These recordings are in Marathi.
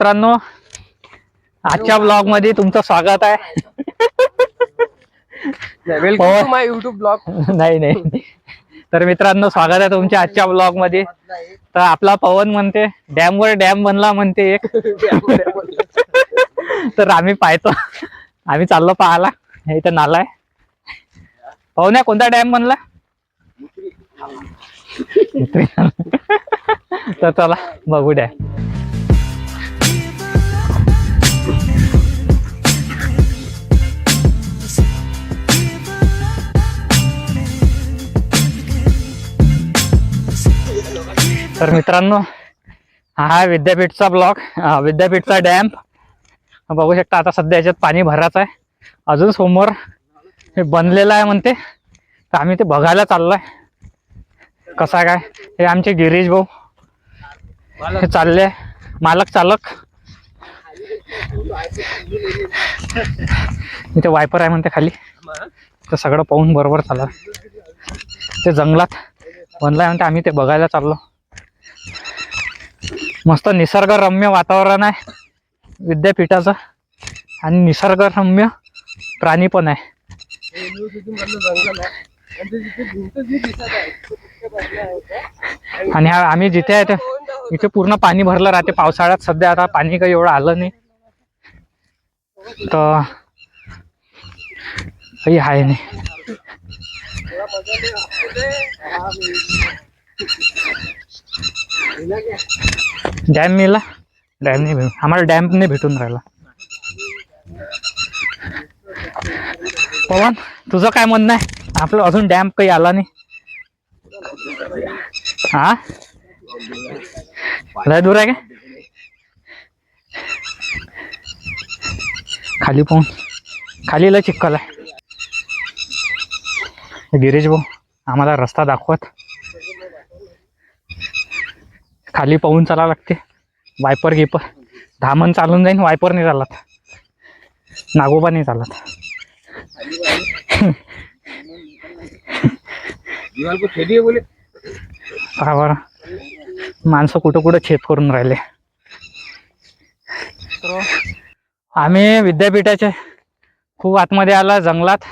मित्रांनो आजच्या ब्लॉगमध्ये तुमचं स्वागत आहे. पवन. माय युट्यूब ब्लॉग नाही नाही. तर मित्रांनो स्वागत आहे तुमच्या आजच्या ब्लॉगमध्ये तर आपला पवन म्हणते डॅम वर डॅम बनला म्हणते एक. तर आम्ही पाहतो. आम्ही चाललो पाहाला हे इथं नाला आहे. पवन्या कोणता डॅम बनला? तर चला बघू डॅम तर मित्रांनो हा विद्यापीठचा ब्लॉक विद्यापीठचा डॅम. बघू शकता आता सध्या याच्यात पाणी भरायचं आहे. अजून समोर हे बनलेलं आहे म्हणते. तर आम्ही ते बघायला चाललोय. कसा काय? हे आमचे गिरीश भाऊ. हे चालले मालक चालक. इथे वायपर आहे म्हणते खाली. तर सगळं पाहून बरोबर चाललं. ते जंगलात बनलाय म्हणते. आम्ही ते बघायला चाललो. मस्त निसर्गरम्य वातावरण आहे. विद्यापीठाचं आणि निसर्गरम्य प्राणी पण आहे. आणि हा आम्ही जिथे आहे इथे पूर्ण पाणी भरलं राहते पावसाळ्यात. सध्या आता पाणी काही एवढं आलं नाही. तर काही आहे नाही. डॅम नेला. डॅम नाही भेटून. आम्हाला डॅम नाही भेटून राहिला. पवन तुझं काय म्हणणं आहे? आपलं अजून डॅम काही आला नाही. हा लय दूर आहे का? खाली पाहून खाली लय चिक्कल आहे. गिरीश भाऊ आम्हाला रस्ता दाखवत. खाली पाहून चालावं लागते. वायपर गिपर धामण चालून जाईन वायपर नाही चालत. नागोबा नाही चालत. हा बरं. माणसं कुठं कुठं छेद करून राहिले. आम्ही विद्यापीठाचे खूप आतमध्ये आला जंगलात.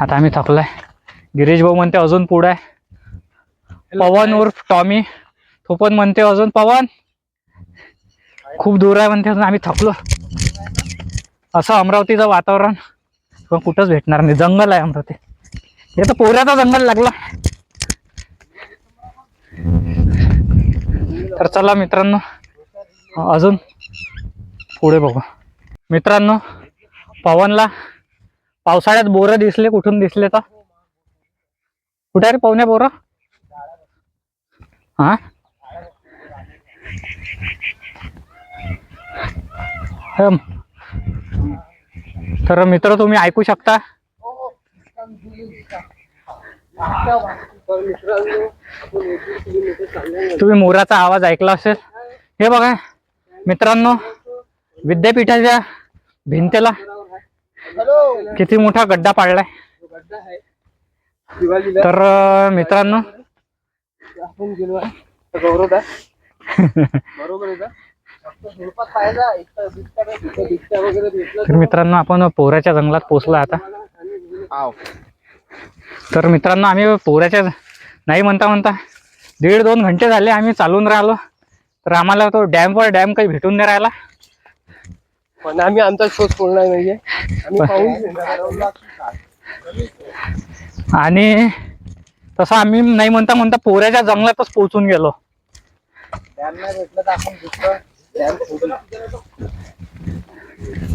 आता आम्ही थकलाय. गिरीश भाऊ म्हणते अजून पुढे आहे. पवन उर्फ टॉमी. तो पण म्हणते अजून पवन. खूप दूर आहे म्हणते अजून आम्ही थकलो. असं अमरावतीचं वातावरण. पण कुठंच भेटणार नाही. जंगल आहे अमरावती. हे तर पोऱ्याचा जंगल लागला. तर चला मित्रांनो अजून पुढे बघू. मित्रांनो पवनला पावसाळ्यात बोरं दिसले कुठून दिसले तर? कुठे रे पाहुण्या बोरं? हा? तर मित्र तुम्ही ऐकू शकता? तुम्ही मोराचा आवाज ऐकला असेल. हे बघा मित्रांनो विद्यापीठाच्या भिंतीला किती मोठा गड्डा पाडलाय. तर मित्रांनो आपण गेलो आहे. तर गौरव आहे बरोबर आहे का? तर मित्रांनो आपण पोऱ्याच्या जंगलात पोहोचलो आता. तर मित्रांनो आम्ही पोऱ्याच्या नाही म्हणता म्हणता दीड दोन घंटे झाले आम्ही चालून राहिलो. तर आम्हाला तो डॅमवर डॅम काही भेटून नाही राहिला. पण आम्ही आमचा शोध सोडणार नाहीये. आणि तसं आम्ही नाही म्हणता म्हणता पोऱ्याच्या जंगलातच पोहोचून गेलो.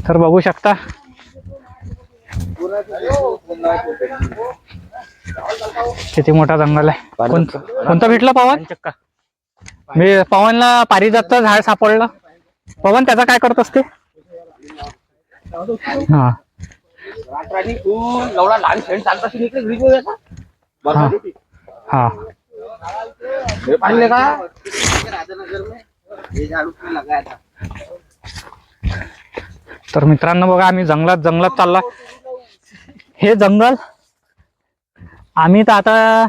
तर बघू शकता. किती मोठा जंगल आहे. कोण कोणतं भेटलं पवन? मी पवनला पारिजातचं झाड सापडलं. पवन त्याचा काय करत असते? हा. हा. का? तर मित्रांनो बघा आम्ही जंगलात जंगलात चालला. हे जंगल आम्ही तर आता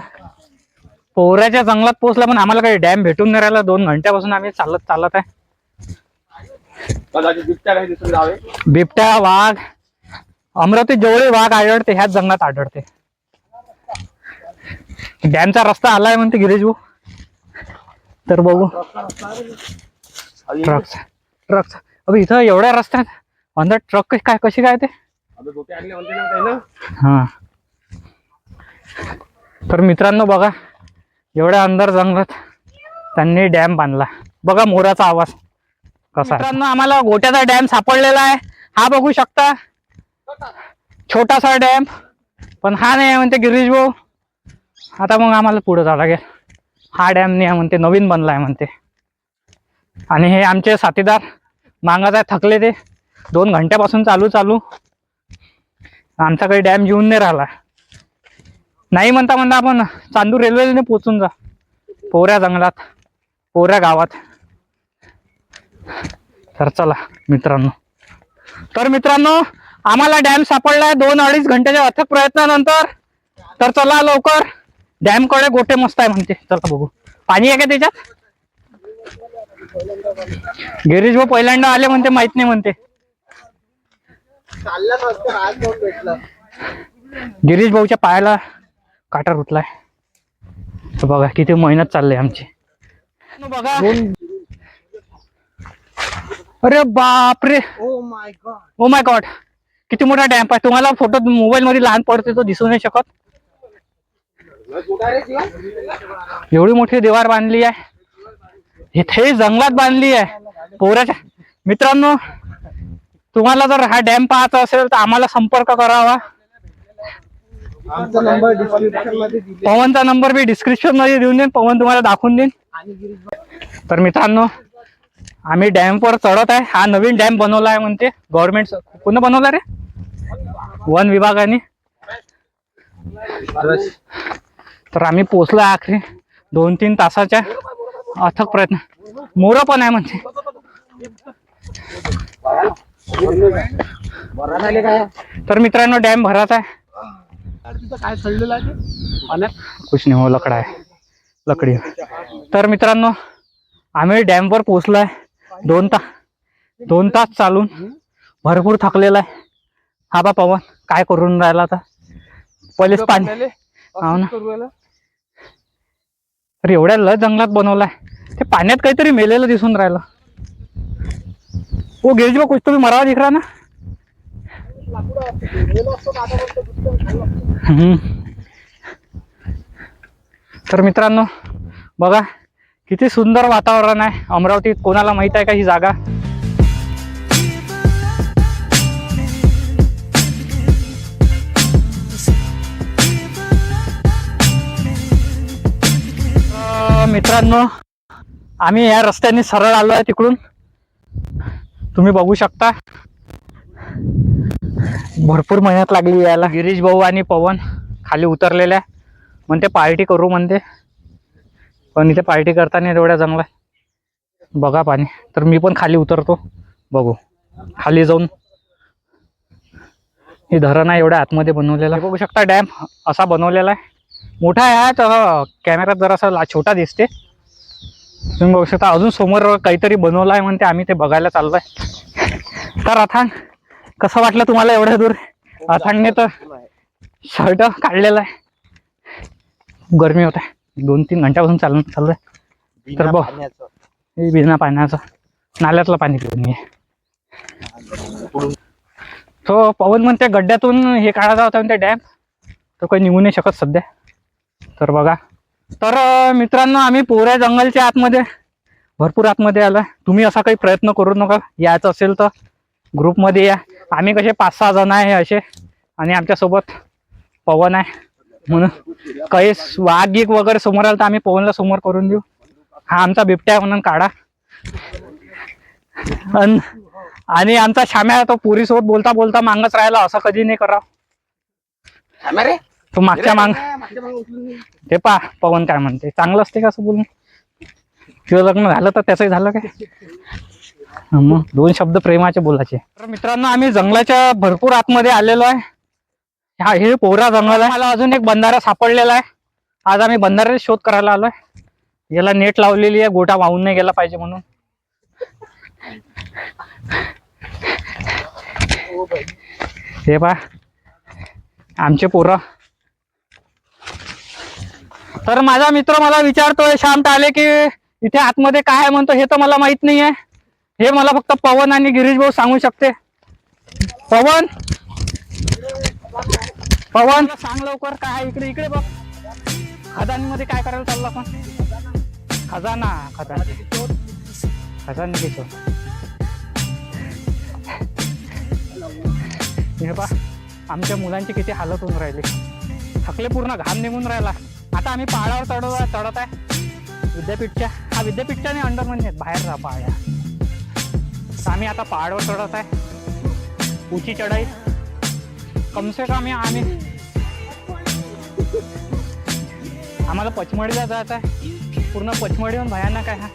पोहऱ्याच्या जंगलात पोहोचला पण आम्हाला काही डॅम भेटून नाही राहिला. दोन घंट्यापासून आम्ही चालत चालत आहे. बिबट्या वाघ अमरावतीत जेवढे वाघ आढळते ह्याच जंगलात आढळते. डॅमचा रस्ता आलाय म्हणते गिरीश भाऊ. तर बघू. ट्रकचा ट्रकचा अभि इथं एवढ्या रस्त्यात अंदर ट्रक काय कशी काय ते? हा. तर मित्रांनो बघा एवढ्या अंदर जंगलात त्यांनी डॅम बांधला. बघा मोराचा आवाज कसा मित्रांनो आम्हाला गोट्याचा डॅम सापडलेला आहे. हा बघू शकता. छोटासा डॅम. पण हा नाही आहे म्हणते गिरीश भाऊ. आता मग आम्हाला पुढं जावं लागेल हा डॅम नाही म्हणते नवीन बनला आहे म्हणते. आणि हे आमचे साथीदार मागत आहे थकले ते. दोन घंट्यापासून चालू चालू. आमचा काही डॅम येऊन नाही राहिला. नाही म्हणता म्हणता आपण चांदूर रेल्वेने पोचून जा. पोऱ्या जंगलात पोऱ्या गावात. तर चला मित्रांनो. तर मित्रांनो आम्हाला डॅम सापडलाय दोन अडीच घंट्याच्या अथक प्रयत्नानंतर. तर चला लवकर. डॅमकडे गोटे मस्त आहे म्हणते. चला बघू. पाणी आहे का त्याच्यात? गिरीश भाऊ पहिल्यांदा आले म्हणते माहीत नाही म्हणते. गिरीश भाऊच्या पायाला काटा रुतलाय. बघा किती मेहनत चालली आमची. बघा. अरे बापरे. Oh my God oh my God किती मोठा डॅम्प आहे. तुम्हाला फोटो मोबाईल मध्ये लहान पडते तो दिसू नाही शकत. एवढी मोठी दिवार बांधली आहे. इथे जंगलात बांधली आहे. पोराच्या मित्रांनो तुम्हाला जर हा डॅम पाहायचा असेल तर आम्हाला संपर्क करावा. पवनचा नंबर मी डिस्क्रिप्शनमध्ये देऊन देईन पवन तुम्हाला दाखवून देईन. तर मित्रांनो आम्ही डॅमवर चढत आहे. हा नवीन डॅम बनवला आहे म्हणते. गव्हर्नमेंट कोण बनवला रे? वन विभागाने. तर आम्ही पोचलो आखरी. दोन तीन तासाच्या अथक प्रयत्न. मोर पण आहे म्हणजे. तर मित्रांनो डॅम भरात आहे. काय चढलेलं कुछ नाही हो लकडा आहे लकडी. तर मित्रांनो आम्ही डॅमवर पोचलो आहे दोन तास दोन तास चालून भरपूर थकलेला आहे. हा बा पवन काय करून राहिला आता? पहिलेच पाणी. हो ना. तर एवढ्या ल जंगलात बनवलाय. ते पाण्यात काहीतरी मेलेलं दिसून राहिलं. ओ गिरीश बा कुछ तुम्ही मरावा दिख रहा ना? तर मित्रांनो बघा किती सुंदर वातावरण आहे अमरावतीत कोणाला माहीत आहे का ही जागा? मित्रांनो आम्ही या रस्त्याने सरळ आलो आहे तिकडून. तुम्ही बघू शकता. भरपूर मेहनत लागली यायला गिरीश भाऊ आणि पवन खाली उतरलेल्या म्हणते पार्टी करू म्हणते. पण इथे पार्टी करताना एवढ्या चांगला बघा पाणी. तर मी पण खाली उतरतो. बघू. खाली जाऊन. हे धरण आहे एवढ्या आतमध्ये बनवलेला आहे. बघू शकता डॅम असा बनवलेला आहे. मोठा आहे तर कॅमेरात जरासा छोटा दिसते. तुम्ही बघू शकता अजून समोर काहीतरी बनवलं आहे म्हणते आम्ही ते बघायला चाललोय. तर अथांग कसं वाटलं तुम्हाला एवढ्या दूर? अथांगने तर शर्ट काढलेला आहे. गरमी होत. आहे दोन तीन घंट्यापासून चालून चाललोय. तर बिना बघ. पाण्याचं. बिना पाण्याचं. नाल्यातलं पाणी पिऊन घे. तो पवन म्हणते गड्ड्यातून हे काढायचा होता म्हणते डॅम. तो काही निघू नाही शकत सध्या. तर बघा. तर मित्रांनो आम्ही पोऱ्या जंगलच्या आतमध्ये भरपूर आतमध्ये आलोय. तुम्ही असा काही प्रयत्न करू नका. यायचं असेल तर ग्रुपमध्ये या. आम्ही कसे पाच सहा जण आहे असे. आणि आमच्यासोबत पवन आहे. म्हणून काही वाघ गीक वगैरे समोर आलं तर आम्ही पवनला समोर करून देऊ. हा आमचा बिबट्या आहे म्हणून काढा. अन- आणि आमचा श्याम्या तो पुरीसोबत बोलता बोलता मागच राहिला. असं कधी नाही करा रे. तो मागच्या मांग. ते पा पवन काय म्हणते. चांगलं असते का असं बोलून? तुझं लग्न झालं तर त्याचंही झालं काय? मग दोन शब्द प्रेमाचे बोलायचे. तर मित्रांनो आम्ही जंगलाच्या भरपूर आतमध्ये आलेलो आहे. हा हे पोरा जंगल आहे. मला अजून एक बंधारा सापडलेला आहे. आज आम्ही बंधारे शोध करायला आलोय. याला नेट लावलेली आहे. गोटा वाहून नाही गेला पाहिजे म्हणून. हो हे पा आमचे पोरं तर माझा मित्र मला विचारतोय शांत आले की इथे आतमध्ये काय आहे म्हणतो हे तर मला माहीत नाही आहे हे मला फक्त पवन आणि गिरीश भाऊ सांगू शकते. पवन? पवन? सांग लवकर काय इकडे इकडे बघ. खदानीमध्ये काय करायला चाललं आपण? खजाना खजाना खजाना घेतो हे पा आमच्या मुलांची किती हालत होऊन राहिली. थकले पूर्ण घाम निघून राहिला. आता आम्ही पहाडावर चढवत चढत आहे. विद्यापीठच्या हा विद्यापीठच्या नाही अंडर म्हणजे बाहेर जा पहाड्या आम्ही आता पहाडावर चढत आहे. ऊंची चढाई. कमसे कम या आम्ही आम्हाला पचमडीला जायचं आहे. पूर्ण पचमडीहून भयानक आहे हा.